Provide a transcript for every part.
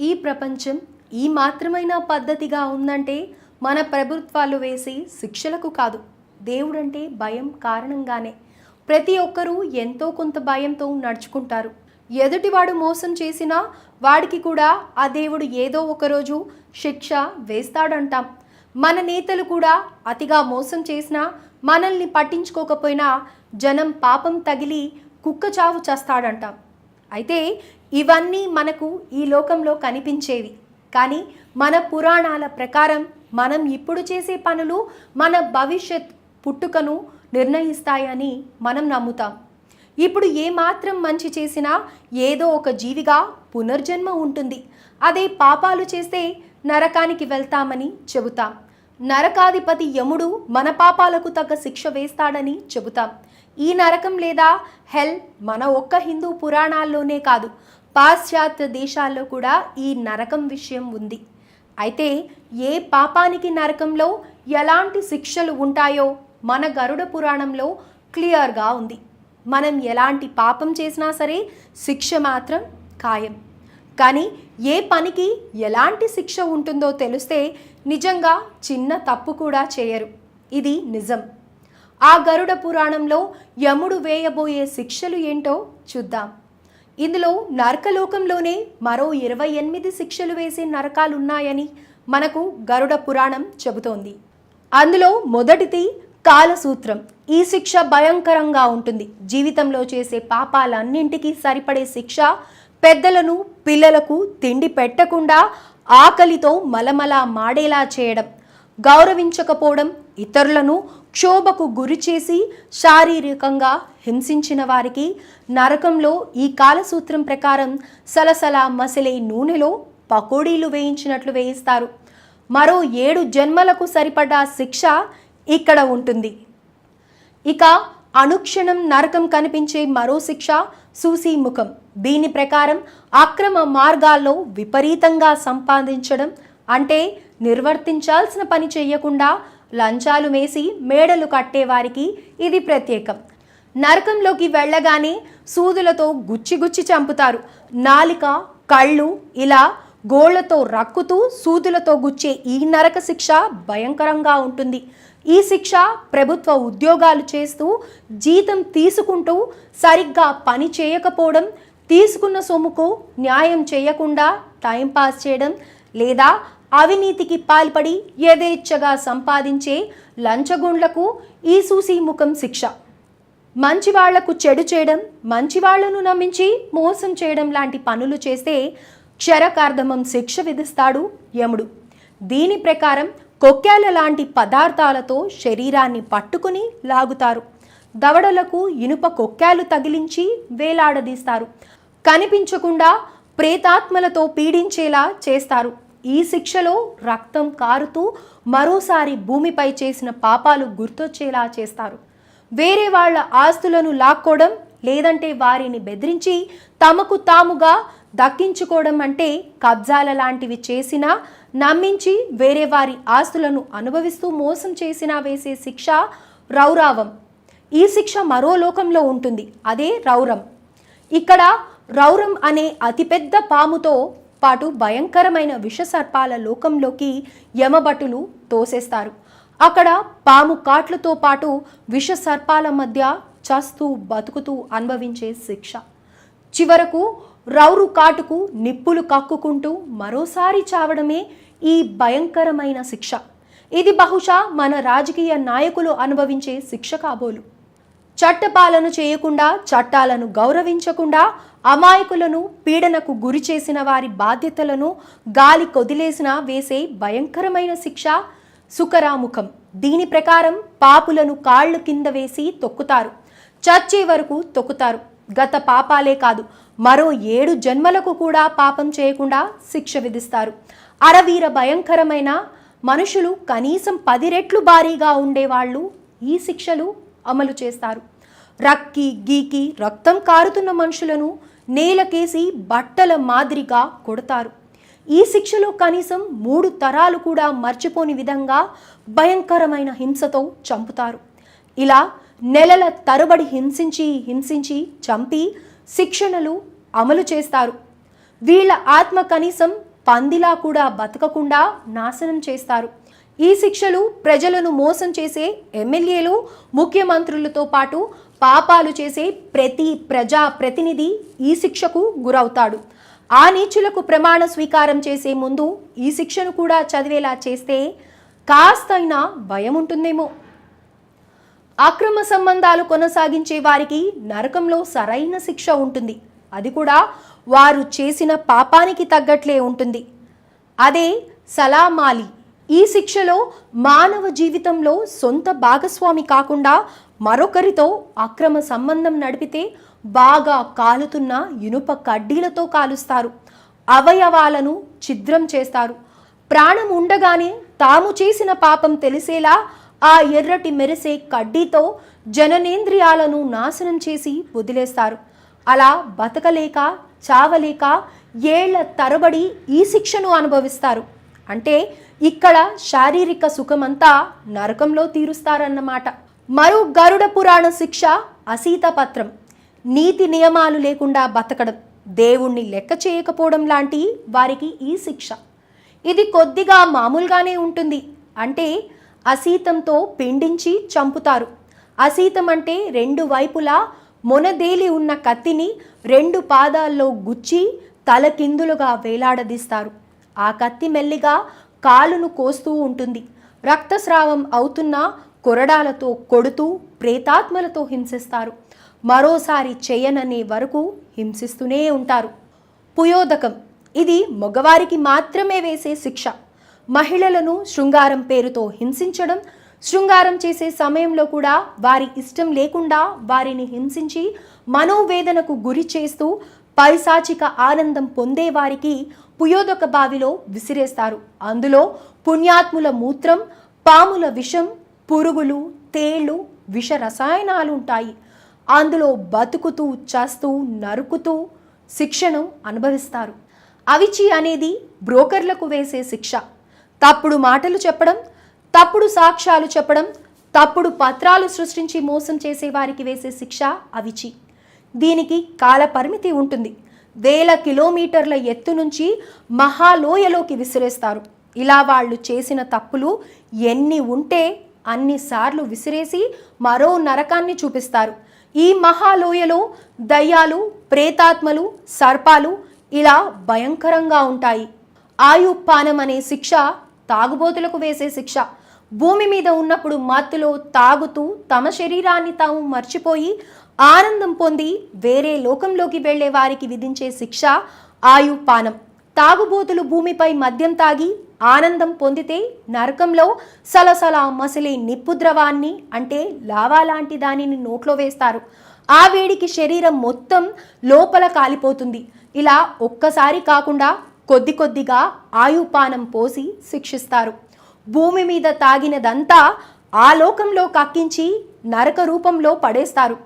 ఈ ప్రపంచం ఈ మాత్రమైన పద్ధతిగా ఉందంటే మన ప్రభుత్వాలు వేసే శిక్షలకు కాదు. దేవుడంటే భయం కారణంగానే ప్రతి ఒక్కరూ ఎంతో కొంత భయంతో నడుచుకుంటారు. ఎదుటివాడు మోసం చేసినా వాడికి కూడా ఆ దేవుడు ఏదో ఒకరోజు శిక్ష వేస్తాడంటాం. మన నేతలు కూడా అతిగా మోసం చేసినా మనల్ని పట్టించుకోకపోయినా జనం పాపం తగిలి కుక్క చావు చేస్తాడంటాం. అయితే ఇవన్నీ మనకు ఈ లోకంలో కనిపించేవి. కానీ మన పురాణాల ప్రకారం మనం ఇప్పుడు చేసే పనులు మన భవిష్యత్ పుట్టుకను నిర్ణయిస్తాయని మనం నమ్ముతాం. ఇప్పుడు ఏమాత్రం మంచి చేసినా ఏదో ఒక జీవిగా పునర్జన్మ ఉంటుంది. అదే పాపాలు చేస్తే నరకానికి వెళ్తామని చెబుతాం. నరకాధిపతి యముడు మన పాపాలకు తగ్గ శిక్ష వేస్తాడని చెబుతాం. ఈ నరకం లేదా హెల్ మన ఒక్క హిందూ పురాణాల్లోనే కాదు. పాశ్చాత్య దేశాల్లో కూడా ఈ నరకం విషయం ఉంది. అయితే ఏ పాపానికి నరకంలో ఎలాంటి శిక్షలు ఉంటాయో మన గరుడ పురాణంలో క్లియర్గా ఉంది. మనం ఎలాంటి పాపం చేసినా సరే శిక్ష మాత్రం ఖాయం. కానీ ఏ పనికి ఎలాంటి శిక్ష ఉంటుందో తెలిస్తే నిజంగా చిన్న తప్పు కూడా చేయరు. ఇది నిజం. ఆ గరుడ పురాణంలో యముడు వేయబోయే శిక్షలు ఏంటో చూద్దాం. ఇందులో నరకలోకంలోనే మరో ఇరవై ఎనిమిది శిక్షలు వేసే నరకాలున్నాయని మనకు గరుడ పురాణం చెబుతోంది. అందులో మొదటిది కాలసూత్రం. ఈ శిక్ష భయంకరంగా ఉంటుంది. జీవితంలో చేసే పాపాలన్నింటికీ సరిపడే శిక్ష పెద్దలను పిల్లలకు తిండి పెట్టకుండా ఆకలితో మలమల మాడేలా చేయడం గౌరవించకపోవడం ఇతరులను క్షోభకు గురిచేసి శారీరకంగా హింసించిన వారికి నరకంలో ఈ కాలసూత్రం ప్రకారం సలసల మసిలే నూనెలో పకోడీలు వేయించినట్లు వేయిస్తారు. మరో ఏడు జన్మలకు సరిపడా శిక్ష ఇక్కడ ఉంటుంది. ఇక అనుక్షణం నరకం కనిపించే మరో శిక్ష సూసి ముఖం. దీని ప్రకారం అక్రమ మార్గాల్లో విపరీతంగా సంపాదించడం అంటే నిర్వర్తించాల్సిన పని చేయకుండా లంచాలు వేసి మేడలు కట్టేవారికి ఇది ప్రత్యేకం. నరకంలోకి వెళ్ళగానే సూదులతో గుచ్చి గుచ్చి చంపుతారు. నాలిక కళ్ళు ఇలా గోళ్ళతో రక్కుతూ సూదులతో గుచ్చే ఈ నరక శిక్ష భయంకరంగా ఉంటుంది. ఈ శిక్ష ప్రభుత్వ ఉద్యోగాలు చేస్తూ జీతం తీసుకుంటూ సరిగ్గా పని చేయకపోవడం తీసుకున్న సొమ్ముకు న్యాయం చేయకుండా టైంపాస్ చేయడం లేదా అవినీతికి పాల్పడి యథేచ్ఛగా సంపాదించే లంచగొండ్లకు ఈ సూసి ముఖం శిక్ష. మంచివాళ్ళకు చెడు చేయడం మంచివాళ్ళను నమ్మించి మోసం చేయడం లాంటి పనులు చేస్తే క్షరకార్ధమం శిక్ష విధిస్తాడు యముడు. దీని ప్రకారం కొక్కేల లాంటి పదార్థాలతో శరీరాన్ని పట్టుకుని లాగుతారు. దవడలకు ఇనుప కొక్కాలు తగిలించి వేలాడదీస్తారు. కనిపించకుండా ప్రేతాత్మలతో పీడించేలా చేస్తారు. ఈ శిక్షలో రక్తం కారుతూ మరోసారి భూమిపై చేసిన పాపాలు గుర్తొచ్చేలా చేస్తారు. వేరే వాళ్ళ ఆస్తులను లాక్కోవడం లేదంటే వారిని బెదిరించి తమకు తాముగా దక్కించుకోవడం అంటే కబ్జాల లాంటివి చేసినా నమ్మించి వేరే వారి ఆస్తులను అనుభవిస్తూ మోసం చేసినా వేసే శిక్ష రౌరావం. ఈ శిక్ష మరో లోకంలో ఉంటుంది. అదే రౌరం. ఇక్కడ రౌరం అనే అతిపెద్ద పాముతో పాటు భయంకరమైన విషసర్పాల లోకంలోకి యమభటులు తోసేస్తారు. అక్కడ పాము కాట్లతో పాటు విష సర్పాల మధ్య చస్తూ బతుకుతూ అనుభవించే శిక్ష. చివరకు రౌరు కాటుకు నిప్పులు కక్కుకుంటూ మరోసారి చావడమే ఈ భయంకరమైన శిక్ష. ఇది బహుశా మన రాజకీయ నాయకులు అనుభవించే శిక్ష కాబోలు. చట్టపాలన చేయకుండా చట్టాలను గౌరవించకుండా అమాయకులను పీడనకు గురి చేసిన వారి బాధ్యతలను గాలి కొదిలేసిన వేసే భయంకరమైన శిక్ష సుకరాముఖం దీని ప్రకారం పాపులను కాళ్ళు కింద వేసి తొక్కుతారు. చచ్చే వరకు తొక్కుతారు. గత పాపాలే కాదు మరో ఏడు జన్మలకు కూడా పాపం చేయకుండా శిక్ష విధిస్తారు. అరవీర భయంకరమైన మనుషులు కనీసం పది రెట్లు భారీగా ఉండేవాళ్ళు ఈ శిక్షలు అమలు చేస్తారు. రక్కి గీకి రక్తం కారుతున్న మనుషులను నేలకేసి బట్టల మాదిరిగా కొడతారు. ఈ శిక్షలో కనీసం మూడు తరాలు కూడా మర్చిపోని విధంగా భయంకరమైన హింసతో చంపుతారు. ఇలా నెలల తరబడి హింసించి హింసించి చంపి శిక్షణలు అమలు చేస్తారు. వీళ్ళ ఆత్మ కనీసం పందిలా కూడా బతకకుండా నాశనం చేస్తారు. ఈ శిక్షలు ప్రజలను మోసం చేసే ఎమ్మెల్యేలు ముఖ్యమంత్రులతో పాటు పాపాలు చేసే ప్రతి ప్రజా ప్రతినిధి ఈ శిక్షకు గురవుతాడు. ఆ నీచులకు ప్రమాణ స్వీకారం చేసే ముందు ఈ శిక్షను కూడా చదివేలా చేస్తే కాస్తైనా భయం ఉంటుందేమో అక్రమ సంబంధాలు కొనసాగించే వారికి నరకంలో సరైన శిక్ష ఉంటుంది. అది కూడా వారు చేసిన పాపానికి తగ్గట్లే ఉంటుంది. అదే సలామాలి ఈ శిక్షలో మానవ జీవితంలో సొంత భాగస్వామి కాకుండా మరొకరితో అక్రమ సంబంధం నడిపితే బాగా కాలుతున్న ఇనుప కడ్డీలతో కాలుస్తారు. అవయవాలను ఛిద్రం చేస్తారు. ప్రాణం ఉండగానే తాము చేసిన పాపం తెలిసేలా ఆ ఎర్రటి మెరిసే కడ్డీతో జననేంద్రియాలను నాశనం చేసి వదిలేస్తారు. అలా బతకలేక చావలేక ఏళ్ళ తరబడి ఈ శిక్షను అనుభవిస్తారు. అంటే ఇక్కడ శారీరక సుఖమంతా నరకంలో తీరుస్తారన్నమాట. మరో గరుడ పురాణ శిక్ష అసీతపత్రం. నీతి నియమాలు లేకుండా బతకడం దేవుణ్ణి లెక్క చేయకపోవడం లాంటి వారికి ఈ శిక్ష. ఇది కొద్దిగా మామూలుగానే ఉంటుంది. అంటే అసీతంతో పిండించి చంపుతారు. అసీతం అంటే రెండు వైపులా మొనదేలి ఉన్న కత్తిని రెండు పాదాల్లో గుచ్చి తలకిందులుగా వేలాడదీస్తారు. ఆ కత్తి మెల్లిగా కాలును కోస్తూ ఉంటుంది. రక్తస్రావం అవుతున్న కొరడాలతో కొడుతూ ప్రేతాత్మలతో హింసిస్తారు. మరోసారి చేయననే వరకు హింసిస్తూనే ఉంటారు. పుయోదకం. ఇది మగవారికి మాత్రమే వేసే శిక్ష. మహిళలను శృంగారం పేరుతో హింసించడం శృంగారం చేసే సమయంలో కూడా వారి ఇష్టం లేకుండా వారిని హింసించి మనోవేదనకు గురి చేస్తూ పైశాచిక ఆనందం పొందే వారికి పుయోదొక బావిలో విసిరేస్తారు. అందులో పుణ్యాత్ముల మూత్రం పాముల విషం పురుగులు తేళ్ళు విష రసాయనాలు ఉంటాయి అందులో బతుకుతూ చస్తూ నరుకుతూ శిక్షను అనుభవిస్తారు. అవిచి అనేది బ్రోకర్లకు వేసే శిక్ష. తప్పుడు మాటలు చెప్పడం తప్పుడు సాక్ష్యాలు చెప్పడం తప్పుడు పత్రాలు సృష్టించి మోసం చేసే వారికి వేసే శిక్ష అవిచి. దీనికి కాల పరిమితి ఉంటుంది. వేల కిలోమీటర్ల ఎత్తు నుంచి మహాలోయలోకి విసిరేస్తారు. ఇలా వాళ్ళు చేసిన తప్పులు ఎన్ని ఉంటే అన్నిసార్లు విసిరేసి మరో నరకాన్ని చూపిస్తారు. ఈ మహాలోయలో దయ్యాలు ప్రేతాత్మలు సర్పాలు ఇలా భయంకరంగా ఉంటాయి. ఆయుపానం అనే శిక్ష తాగుబోతులకు వేసే శిక్ష. భూమి మీద ఉన్నప్పుడు మత్తులో తాగుతూ తమ శరీరాన్ని తాము మర్చిపోయి ఆనందం పొంది వేరే లోకంలోకి వెళ్ళే వారికి విధించే శిక్ష ఆయుపానం తాగుబోతులు భూమిపై మద్యం తాగి ఆనందం పొందితే నరకంలో సలసల మసిలే నిప్పు ద్రవాన్ని అంటే లావా లాంటి దానిని నోట్లో వేస్తారు. ఆ వేడికి శరీరం మొత్తం లోపల కాలిపోతుంది. ఇలా ఒక్కసారి కాకుండా కొద్ది కొద్దిగా ఆయుపానం పోసి శిక్షిస్తారు. భూమి మీద తాగినదంతా ఆ లోకంలో కక్కించి నరక రూపంలో పడేస్తారు.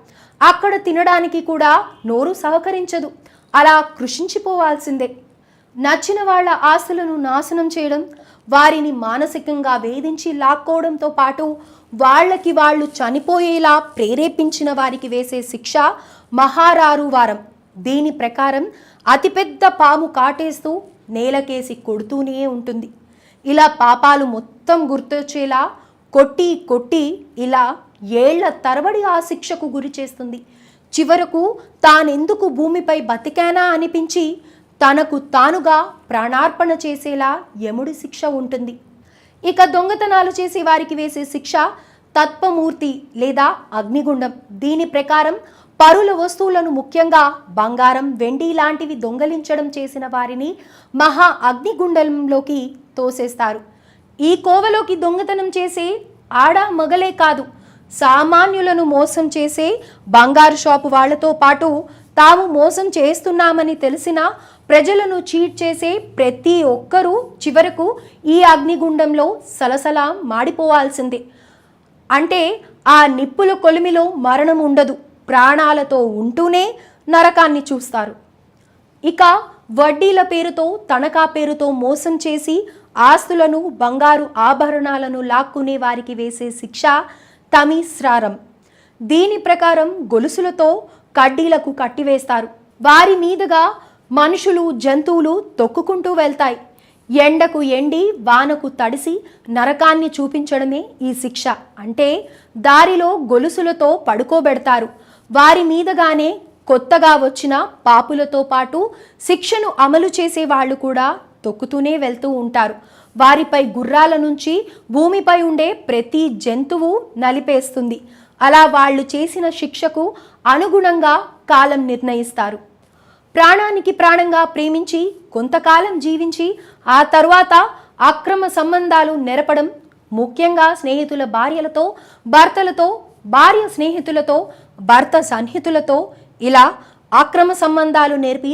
అక్కడ తినడానికి కూడా నోరు సహకరించదు. అలా కృషించిపోవాల్సిందే. నచ్చిన వాళ్ళ ఆశలను నాశనం చేయడం వారిని మానసికంగా వేధించి లాక్కోవడంతో పాటు వాళ్ళకి వాళ్ళు చనిపోయేలా ప్రేరేపించిన వారికి వేసే శిక్ష మహారారు వారం. దీని ప్రకారం అతిపెద్ద పాము కాటేస్తూ నేలకేసి కొడుతూనే ఉంటుంది. ఇలా పాపాలు మొత్తం గుర్తొచ్చేలా కొట్టి కొట్టి ఇలా ఏళ్ళ తరబడి ఆ శిక్షకు గురి చేస్తుంది. చివరకు తానెందుకు భూమిపై బతికానా అనిపించి తనకు తానుగా ప్రాణార్పణ చేసేలా యముడి శిక్ష ఉంటుంది. ఇక దొంగతనాలు చేసే వారికి వేసే శిక్ష తత్వమూర్తి లేదా అగ్నిగుండం. దీని ప్రకారం పరుల వస్తువులను ముఖ్యంగా బంగారం వెండి లాంటివి దొంగలించడం చేసిన వారిని మహా అగ్నిగుండంలోకి తోసేస్తారు. ఈ కోవలోకి దొంగతనం చేసే ఆడ మగలే కాదు సామాన్యులను మోసం చేసే బంగారు షాపు వాళ్ళతో పాటు తాము మోసం చేస్తున్నామని తెలిసిన ప్రజలను చీట్ చేసే ప్రతి ఒక్కరూ చివరకు ఈ అగ్నిగుండంలో సలసల మాడిపోవాల్సిందే. అంటే ఆ నిప్పుల కొలిమిలో మరణం ఉండదు ప్రాణాలతో ఉంటూనే నరకాన్ని చూస్తారు. ఇక వడ్డీల పేరుతో తనఖా పేరుతో మోసం చేసి ఆస్తులను బంగారు ఆభరణాలను లాక్కునే వారికి వేసే శిక్ష తమీస్రారం దీని ప్రకారం గొలుసులతో కడ్డీలకు కట్టివేస్తారు. వారి మీదుగా మనుషులు జంతువులు తొక్కుకుంటూ వెళ్తాయి. ఎండకు ఎండి వానకు తడిసి నరకాన్ని చూపించడమే ఈ శిక్ష. అంటే దారిలో గొలుసులతో పడుకోబెడతారు. వారి మీదగానే కొత్తగా వచ్చిన పాపులతో పాటు శిక్షను అమలు చేసే వాళ్ళు కూడా తొక్కుతూనే వెళ్తూ ఉంటారు. వారిపై గుర్రాల నుంచి భూమిపై ఉండే ప్రతి జంతువు నలిపేస్తుంది. అలా వాళ్ళు చేసిన శిక్షకు అనుగుణంగా కాలం నిర్ణయిస్తారు. ప్రాణానికి ప్రాణంగా ప్రేమించి కొంతకాలం జీవించి ఆ తరువాత అక్రమ సంబంధాలు నెరపడం ముఖ్యంగా స్నేహితుల భార్యలతో భర్తలతో భార్య స్నేహితులతో భర్త సన్నిహితులతో ఇలా అక్రమ సంబంధాలు నేర్పి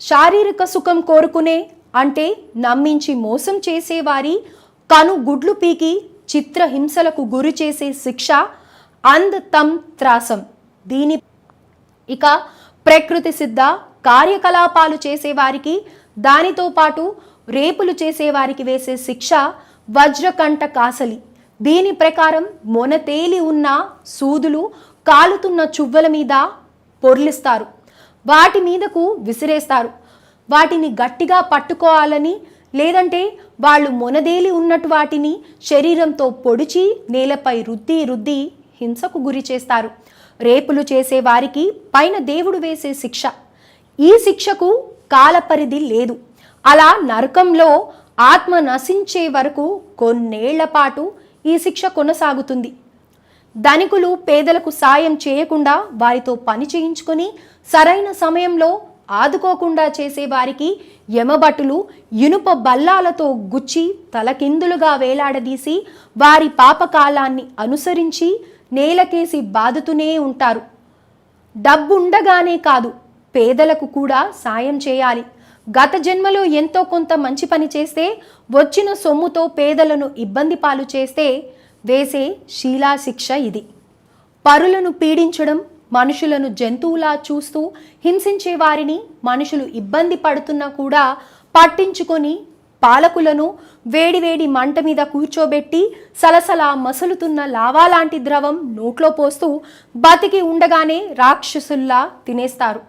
శారీరక సుఖం కోరుకునే అంటే నమ్మించి మోసం చేసేవారి కను గుడ్లు పీకి చిత్రహింసలకు గురి చేసే శిక్ష అంధ్ తమ్ త్రాసం. దీని ఇక ప్రకృతి సిద్ధ కార్యకలాపాలు చేసేవారికి దానితో పాటు రేపులు చేసేవారికి వేసే శిక్ష వజ్రకంఠ కాసలి. దీని ప్రకారం మొనతేలి ఉన్న సూదులు కాలుతున్న చువ్వల మీద పొర్లిస్తారు. వాటి మీదకు విసిరేస్తారు. వాటిని గట్టిగా పట్టుకోవాలని లేదంటే వాళ్ళు మొనదేలి ఉన్నట్టు వాటిని శరీరంతో పొడిచి నేలపై రుద్ది రుద్ది హింసకు గురి చేస్తారు. రేపులు చేసే వారికి పైన దేవుడు వేసే శిక్ష. ఈ శిక్షకు కాలపరిధి లేదు. అలా నరకంలో ఆత్మ నశించే వరకు కొన్నేళ్ళ పాటు ఈ శిక్ష కొనసాగుతుంది. ధనికులు పేదలకు సాయం చేయకుండా వారితో పని చేయించుకొని సరైన సమయంలో ఆదుకోకుండా చేసేవారికి యమభటులు ఇనుప బల్లాలతో గుచ్చి తలకిందులుగా వేలాడదీసి వారి పాపకాలాన్ని అనుసరించి నేలకేసి బాదుతూనే ఉంటారు. డబ్బుండగానే కాదు పేదలకు కూడా సాయం చేయాలి. గత జన్మలో ఎంతో కొంత మంచి పని చేస్తే వచ్చిన సొమ్ముతో పేదలను ఇబ్బంది పాలు చేస్తే వేసే శీలా శిక్ష ఇది. పరులను పీడించడం మనుషులను జంతువులా చూస్తూ హింసించే వారిని మనుషులు ఇబ్బంది పడుతున్నా కూడా పట్టించుకొని పాలకులను వేడివేడి మంట మీద కూర్చోబెట్టి సలసలా మసులుతున్న లావా లాంటి ద్రవం నోట్లో పోస్తూ బతికి ఉండగానే రాక్షసుల్లా తినేస్తారు.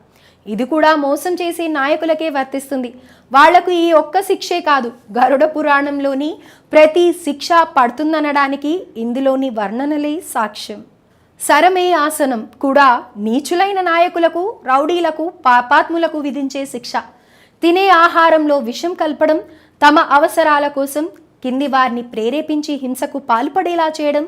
ఇది కూడా మోసం చేసే నాయకులకే వర్తిస్తుంది. వాళ్ళకు ఈ ఒక్క శిక్షే కాదు గరుడ పురాణంలోని ప్రతి శిక్ష పడుతుందనడానికి ఇందులోని వర్ణనలే సాక్ష్యం. సరమే ఆసనం కూడా నీచులైన నాయకులకు రౌడీలకు పాపాత్ములకు విధించే శిక్ష. తినే ఆహారంలో విషం కలపడం తమ అవసరాల కోసం కింది వారిని ప్రేరేపించి హింసకు పాల్పడేలా చేయడం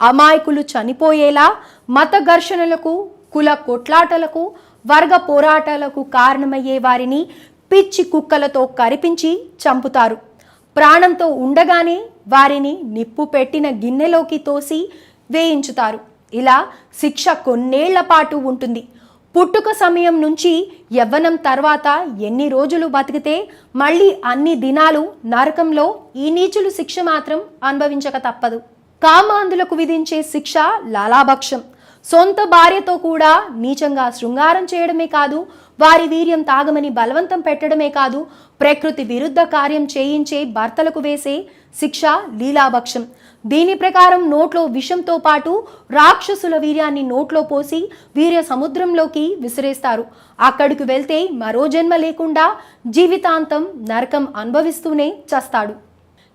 అమాయకులు చనిపోయేలా మత ఘర్షణలకు కుల కొట్లాటలకు వర్గ పోరాటాలకు కారణమయ్యే వారిని పిచ్చి కుక్కలతో కరిపించి చంపుతారు. ప్రాణంతో ఉండగానే వారిని నిప్పు పెట్టిన గిన్నెలోకి తోసి వేయించుతారు. ఇలా శిక్ష కొన్నేళ్ళ పాటు ఉంటుంది. పుట్టుక సమయం నుంచి యవ్వనం తర్వాత ఎన్ని రోజులు బతికితే మళ్ళీ అన్ని దినాలు నరకంలో ఈ నీచులు శిక్ష మాత్రం అనుభవించక తప్పదు. కామాంధులకు విధించే శిక్ష లాలాభక్షం. సొంత భార్యతో కూడా నీచంగా శృంగారం చేయడమే కాదు వారి వీర్యం తాగమని బలవంతం పెట్టడమే కాదు ప్రకృతి విరుద్ధ కార్యం చేయించే భర్తలకు వేసే శిక్ష లీలాభక్షం. దీని ప్రకారం నోట్లో విషంతో పాటు రాక్షసుల వీర్యాన్ని నోట్లో పోసి వీర్య సముద్రంలోకి విసిరేస్తారు. అక్కడికి వెళ్తే మరో జన్మ లేకుండా జీవితాంతం నరకం అనుభవిస్తూనే చస్తాడు.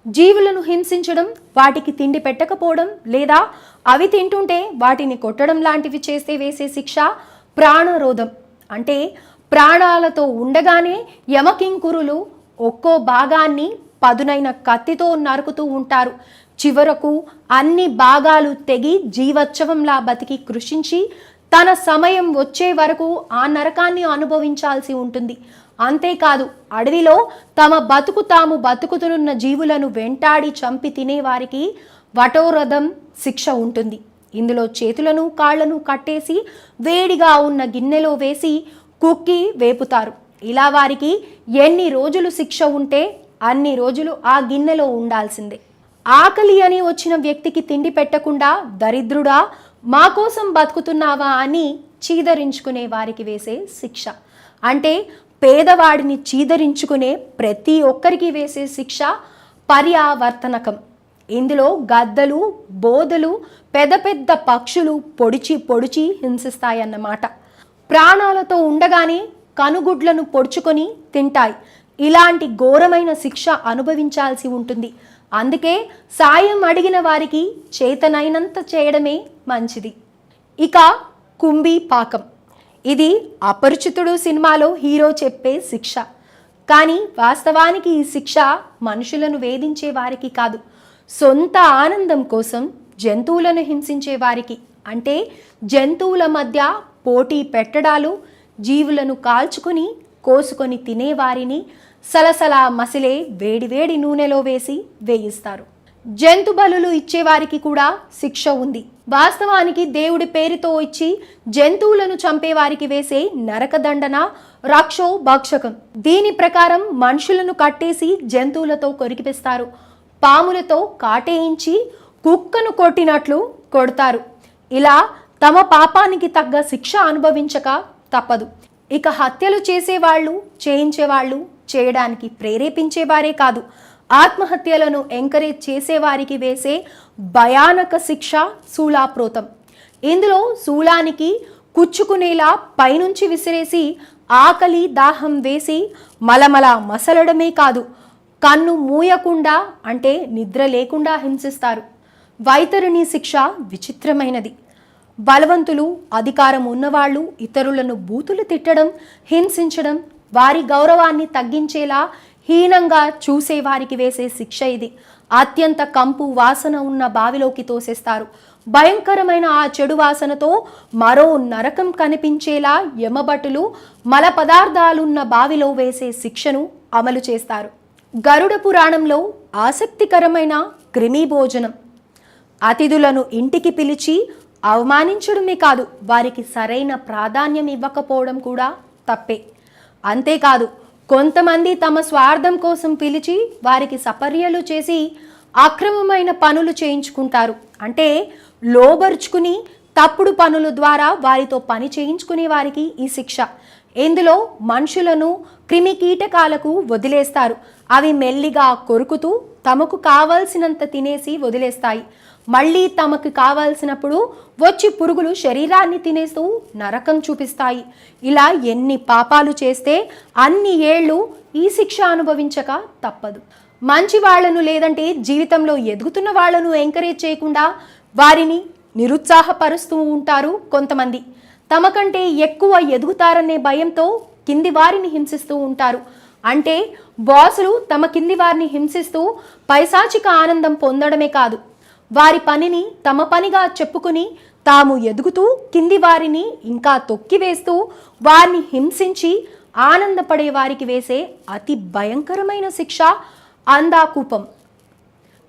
జీవులను హింసించడం వాటికి తిండి పెట్టకపోవడం లేదా అవి తింటుంటే వాటిని కొట్టడం లాంటివి చేస్తే వేసే శిక్ష ప్రాణరోధం. అంటే ప్రాణాలతో ఉండగానే యమకింకురులు ఒక్కో భాగాన్ని పదునైన కత్తితో నరుకుతూ ఉంటారు. చివరకు అన్ని భాగాలు తెగి జీవోత్సవంలా బతికి కృషించి తన సమయం వచ్చే వరకు ఆ నరకాన్ని అనుభవించాల్సి ఉంటుంది. అంతేకాదు అడవిలో తమ బతుకు తాము బతుకుతున్న జీవులను వెంటాడి చంపి తినేవారికి వటోరథం శిక్ష ఉంటుంది. ఇందులో చేతులను కాళ్ళను కట్టేసి వేడిగా ఉన్న గిన్నెలో వేసి కుక్కి వేపుతారు. ఇలా వారికి ఎన్ని రోజులు శిక్ష ఉంటే అన్ని రోజులు ఆ గిన్నెలో ఉండాల్సిందే. ఆకలి అని వచ్చిన వ్యక్తికి తిండి పెట్టకుండా దరిద్రుడా మా కోసం బతుకుతున్నావా అని చీదరించుకునే వారికి వేసే శిక్ష. అంటే పేదవాడిని చీదరించుకునే ప్రతి ఒక్కరికి వేసే శిక్ష పర్యావర్తనకం. ఇందులో గద్దలు బోధలు పెద్ద పెద్ద పక్షులు పొడిచి పొడిచి హింసిస్తాయన్నమాట. ప్రాణాలతో ఉండగానే కనుగుడ్లను పొడుచుకొని తింటాయి. ఇలాంటి ఘోరమైన శిక్ష అనుభవించాల్సి ఉంటుంది. అందుకే సాయం అడిగిన వారికి చేతనైనంత చేయడమే మంచిది. ఇక కుంభీ పాకం. ఇది అపరిచితుడు సినిమాలో హీరో చెప్పే శిక్ష. కానీ వాస్తవానికి ఈ శిక్ష మనుషులను వేధించే వారికి కాదు. సొంత ఆనందం కోసం జంతువులను హింసించే వారికి. అంటే జంతువుల మధ్య పోటీ పెట్టడాలు జీవులను కాల్చుకొని కోసుకొని తినేవారిని సలసల మసిలే వేడివేడి నూనెలో వేసి వేయిస్తారు. జంతు బలులు ఇచ్చేవారికి కూడా శిక్ష ఉంది. వాస్తవానికి దేవుడి పేరుతో ఇచ్చి జంతువులను చంపేవారికి వేసే నరకదండన రక్షో భక్షకం. దీని ప్రకారం మనుషులను కట్టేసి జంతువులతో కొరికిపిస్తారు. పాములతో కాటేయించి కుక్కను కొట్టినట్లు కొడతారు. ఇలా తమ పాపానికి తగ్గ శిక్ష అనుభవించక తప్పదు. ఇక హత్యలు చేసేవాళ్ళు చేయించేవాళ్ళు చేయడానికి ప్రేరేపించేవారే కాదు. ఆత్మహత్యలను ఎంకరేజ్ చేసేవారికి వేసే భయానక శిక్ష శూలాప్రోతం ఇందులో శూలానికి కుచ్చుకునేలా పైనుంచి విసిరేసి ఆకలి దాహం వేసి మలమల మసలడమే కాదు కన్ను మూయకుండా అంటే నిద్ర లేకుండా హింసిస్తారు. వైతరుని శిక్ష విచిత్రమైనది. బలవంతులు అధికారం ఉన్నవాళ్ళు ఇతరులను బూతులు తిట్టడం హింసించడం వారి గౌరవాన్ని తగ్గించేలా హీనంగా చూసే వారికి వేసే శిక్ష ఇది. అత్యంత కంపు వాసన ఉన్న బావిలోకి తోసేస్తారు. భయంకరమైన ఆ చెడు వాసనతో మరో నరకం కనిపించేలా యమభటులు మల పదార్థాలున్న బావిలో వేసే శిక్షను అమలు చేస్తారు. గరుడ పురాణంలో ఆసక్తికరమైన క్రిమి భోజనం. అతిథులను ఇంటికి పిలిచి అవమానించడమే కాదు వారికి సరైన ప్రాధాన్యం ఇవ్వకపోవడం కూడా తప్పే. అంతేకాదు కొంతమంది తమ స్వార్థం కోసం పిలిచి వారికి సపర్యలు చేసి అక్రమమైన పనులు చేయించుకుంటారు. అంటే లోబరుచుకుని తప్పుడు పనుల ద్వారా వారితో పని చేయించుకునే వారికి ఈ శిక్ష. ఇందులో మనుషులను క్రిమి కీటకాలకు వదిలేస్తారు. అవి మెల్లిగా కొరుకుతూ తమకు కావలసినంత తినేసి వదిలేస్తాయి. మళ్ళీ తమకు కావాల్సినప్పుడు వచ్చి పురుగులు శరీరాన్ని తినేస్తూ నరకం చూపిస్తాయి. ఇలా ఎన్ని పాపాలు చేస్తే అన్ని ఏళ్ళు ఈ శిక్ష అనుభవించక తప్పదు. మంచి వాళ్ళను లేదంటే జీవితంలో ఎదుగుతున్న వాళ్ళను ఎంకరేజ్ చేయకుండా వారిని నిరుత్సాహపరుస్తూ ఉంటారు కొంతమంది. తమకంటే ఎక్కువ ఎదుగుతారనే భయంతో కింది వారిని హింసిస్తూ ఉంటారు. అంటే బాసులు తమ కింది వారిని హింసిస్తూ పైశాచిక ఆనందం పొందడమే కాదు వారి పనిని తమ పనిగా చెప్పుకుని తాము ఎదుగుతూ కింది వారిని ఇంకా తొక్కివేస్తూ వారిని హింసించి ఆనందపడే వారికి వేసే అతి భయంకరమైన శిక్ష అందాకూపం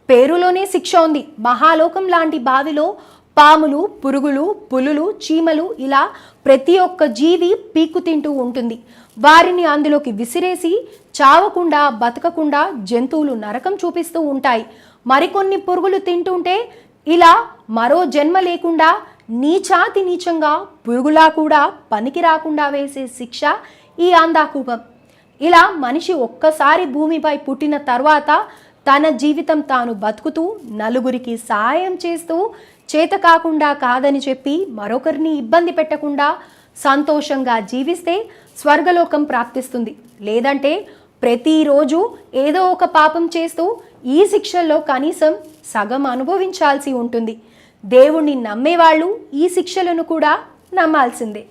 పేరులోనే శిక్ష ఉంది. మహాలోకం లాంటి బావిలో పాములు పురుగులు పులులు చీమలు ఇలా ప్రతి ఒక్క జీవి పీకు తింటూ ఉంటుంది. వారిని అందులోకి విసిరేసి చావకుండా బతకకుండా జంతువులు నరకం చూపిస్తూ ఉంటాయి. మరికొన్ని పురుగులు తింటుంటే ఇలా మరో జన్మ లేకుండా నీచాతి నీచంగా పురుగులా కూడా పనికి రాకుండా వేసే శిక్ష ఈ ఆందాకూపం ఇలా మనిషి ఒక్కసారి భూమిపై పుట్టిన తర్వాత తన జీవితం తాను బతుకుతూ నలుగురికి సహాయం చేస్తూ చేత కాకుండా కాదని చెప్పి మరొకరిని ఇబ్బంది పెట్టకుండా సంతోషంగా జీవిస్తే స్వర్గలోకం ప్రాప్తిస్తుంది. లేదంటే ప్రతిరోజు ఏదో ఒక పాపం చేస్తూ ఈ శిక్షల్లో కనీసం సగం అనుభవించాల్సి ఉంటుంది. దేవుణ్ణి నమ్మేవాళ్ళు ఈ శిక్షలను కూడా నమ్మాల్సిందే.